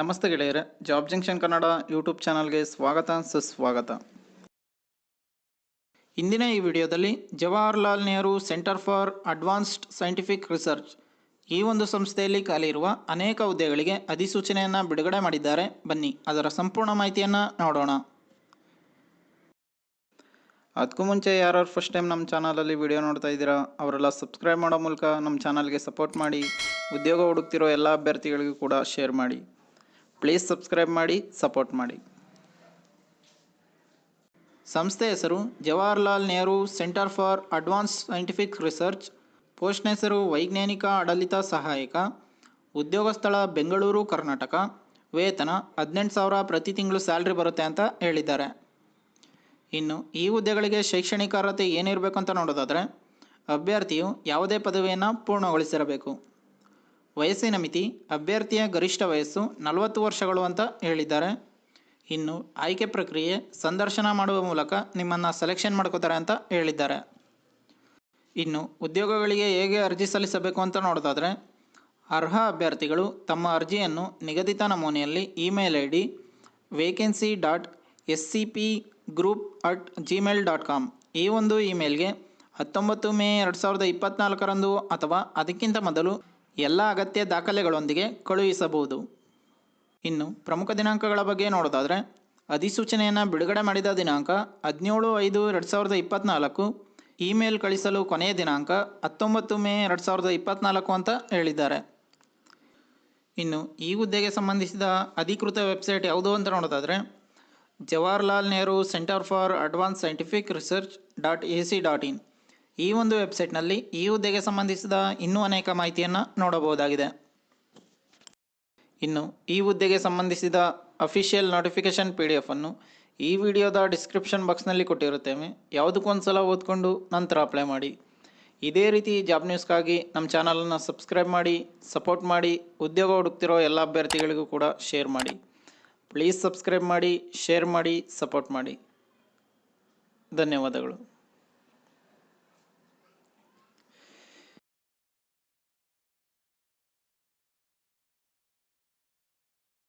ನಮಸ್ತೆ ಗೆಳೆಯರೆ, job junction Kannada YouTube ಚಾನಲ್ಗೆ ಸ್ವಾಗತ, ಸುಸ್ವಾಗತ. ಇಂದಿನ ಈ ವಿಡಿಯೋದಲ್ಲಿ Jawaharlal Nehru centre for advanced scientific research ಈ ಒಂದು ಸಂಸ್ಥೆಯಲ್ಲಿ ಖಾಲಿ ಇರುವ ಅನೇಕ ಹುದ್ದೆಗಳಿಗೆ ಅಧಿಸೂಚನೆಯನ್ನು ಬಿಡುಗಡೆ ಮಾಡಿದ್ದಾರೆ. ಬನ್ನಿ, ಅದರ ಸಂಪೂರ್ಣ ಮಾಹಿತಿಯನ್ನು ನೋಡೋಣ. ಅದಕ್ಕೂ ಮುಂಚೆ ಯಾರು ಫಸ್ಟ್ ಟೈಮ್ ನಮ್ಮ ಚಾನಲಲ್ಲಿ ವಿಡಿಯೋ ನೋಡ್ತಾ ಇದ್ದೀರಾ, ಅವರೆಲ್ಲ ಸಬ್ಸ್ಕ್ರೈಬ್ ಮಾಡೋ ಮೂಲಕ ನಮ್ಮ ಚಾನಲ್ಗೆ ಸಪೋರ್ಟ್ ಮಾಡಿ, ಉದ್ಯೋಗ ಹುಡುಕ್ತಿರೋ ಎಲ್ಲ ಅಭ್ಯರ್ಥಿಗಳಿಗೂ ಕೂಡ ಶೇರ್ ಮಾಡಿ. ಪ್ಲೀಸ್ ಸಬ್ಸ್ಕ್ರೈಬ್ ಮಾಡಿ, ಸಪೋರ್ಟ್ ಮಾಡಿ. ಸಂಸ್ಥೆ ಹೆಸರು Jawaharlal Nehru centre for advance scientific research ಪೋಸ್ಟ್ನ ಹೆಸರು ವೈಜ್ಞಾನಿಕ ಆಡಳಿತ ಸಹಾಯಕ, ಉದ್ಯೋಗ ಸ್ಥಳ ಬೆಂಗಳೂರು, ಕರ್ನಾಟಕ, ವೇತನ ಹದಿನೆಂಟು ಸಾವಿರ ಪ್ರತಿ ತಿಂಗಳು ಸ್ಯಾಲ್ರಿ ಬರುತ್ತೆ ಅಂತ ಹೇಳಿದ್ದಾರೆ. ಇನ್ನು ಈ ಹುದ್ದೆಗಳಿಗೆ ಶೈಕ್ಷಣಿಕ ಅರ್ಹತೆ ಏನಿರಬೇಕು ಅಂತ ನೋಡೋದಾದರೆ, ಅಭ್ಯರ್ಥಿಯು ಯಾವುದೇ ಪದವಿಯನ್ನು ಪೂರ್ಣಗೊಳಿಸಿರಬೇಕು. ವಯಸ್ಸಿನ ಮಿತಿ ಅಭ್ಯರ್ಥಿಯ ಗರಿಷ್ಠ ವಯಸ್ಸು ನಲವತ್ತು ವರ್ಷಗಳು ಅಂತ ಹೇಳಿದ್ದಾರೆ. ಇನ್ನು ಆಯ್ಕೆ ಪ್ರಕ್ರಿಯೆ ಸಂದರ್ಶನ ಮಾಡುವ ಮೂಲಕ ನಿಮ್ಮನ್ನು ಸೆಲೆಕ್ಷನ್ ಮಾಡ್ಕೋತಾರೆ ಅಂತ ಹೇಳಿದ್ದಾರೆ. ಇನ್ನು ಉದ್ಯೋಗಗಳಿಗೆ ಹೇಗೆ ಅರ್ಜಿ ಸಲ್ಲಿಸಬೇಕು ಅಂತ ನೋಡೋದಾದರೆ, ಅರ್ಹ ಅಭ್ಯರ್ಥಿಗಳು ತಮ್ಮ ಅರ್ಜಿಯನ್ನು ನಿಗದಿತ ನಮೂನೆಯಲ್ಲಿ email I D vacancy dot S C P group at Gmail dot com ಈ ಒಂದು ಇಮೇಲ್ಗೆ ಹತ್ತೊಂಬತ್ತು ಮೇ ಎರಡು ಸಾವಿರದ ಇಪ್ಪತ್ತ್ನಾಲ್ಕರಂದು ಅಥವಾ ಅದಕ್ಕಿಂತ ಮೊದಲು ಎಲ್ಲ ಅಗತ್ಯ ದಾಖಲೆಗಳೊಂದಿಗೆ ಕಳುಹಿಸಬಹುದು. ಇನ್ನು ಪ್ರಮುಖ ದಿನಾಂಕಗಳ ಬಗ್ಗೆ ನೋಡೋದಾದರೆ, ಅಧಿಸೂಚನೆಯನ್ನು ಬಿಡುಗಡೆ ಮಾಡಿದ ದಿನಾಂಕ ಹದಿನೇಳು ಐದು ಎರಡು ಸಾವಿರದ ಇಪ್ಪತ್ತ್ನಾಲ್ಕು ಇಮೇಲ್ ಕಳಿಸಲು ಕೊನೆಯ ದಿನಾಂಕ ಹತ್ತೊಂಬತ್ತು ಮೇ ಎರಡು ಸಾವಿರದ ಇಪ್ಪತ್ತ್ನಾಲ್ಕು ಅಂತ ಹೇಳಿದ್ದಾರೆ. ಇನ್ನು ಈ ಹುದ್ದೆಗೆ ಸಂಬಂಧಿಸಿದ ಅಧಿಕೃತ ವೆಬ್ಸೈಟ್ ಯಾವುದು ಅಂತ ನೋಡೋದಾದರೆ, Jawaharlal Nehru centre for advance scientific research dot A C dot in. ಈ ಒಂದು ವೆಬ್ಸೈಟ್ನಲ್ಲಿ ಈ ಹುದ್ದೆಗೆ ಸಂಬಂಧಿಸಿದ ಇನ್ನೂ ಅನೇಕ ಮಾಹಿತಿಯನ್ನು ನೋಡಬಹುದಾಗಿದೆ. ಇನ್ನು ಈ ಹುದ್ದೆಗೆ ಸಂಬಂಧಿಸಿದ ಅಫಿಷಿಯಲ್ ನೋಟಿಫಿಕೇಷನ್ ಪಿ ಡಿ ಎಫನ್ನು ಈ ವಿಡಿಯೋದ ಡಿಸ್ಕ್ರಿಪ್ಷನ್ ಬಾಕ್ಸ್ನಲ್ಲಿ ಕೊಟ್ಟಿರುತ್ತೇವೆ ಯಾವುದಕ್ಕೊಂದು ಸಲ ಓದ್ಕೊಂಡು ನಂತರ ಅಪ್ಲೈ ಮಾಡಿ. ಇದೇ ರೀತಿ ಜಾಬ್ ನ್ಯೂಸ್ಗಾಗಿ ನಮ್ಮ ಚಾನಲನ್ನು ಸಬ್ಸ್ಕ್ರೈಬ್ ಮಾಡಿ, ಸಪೋರ್ಟ್ ಮಾಡಿ, ಉದ್ಯೋಗ ಹುಡುಕ್ತಿರೋ ಎಲ್ಲ ಅಭ್ಯರ್ಥಿಗಳಿಗೂ ಕೂಡ ಶೇರ್ ಮಾಡಿ. ಪ್ಲೀಸ್ ಸಬ್ಸ್ಕ್ರೈಬ್ ಮಾಡಿ, ಶೇರ್ ಮಾಡಿ, ಸಪೋರ್ಟ್ ಮಾಡಿ. ಧನ್ಯವಾದಗಳು.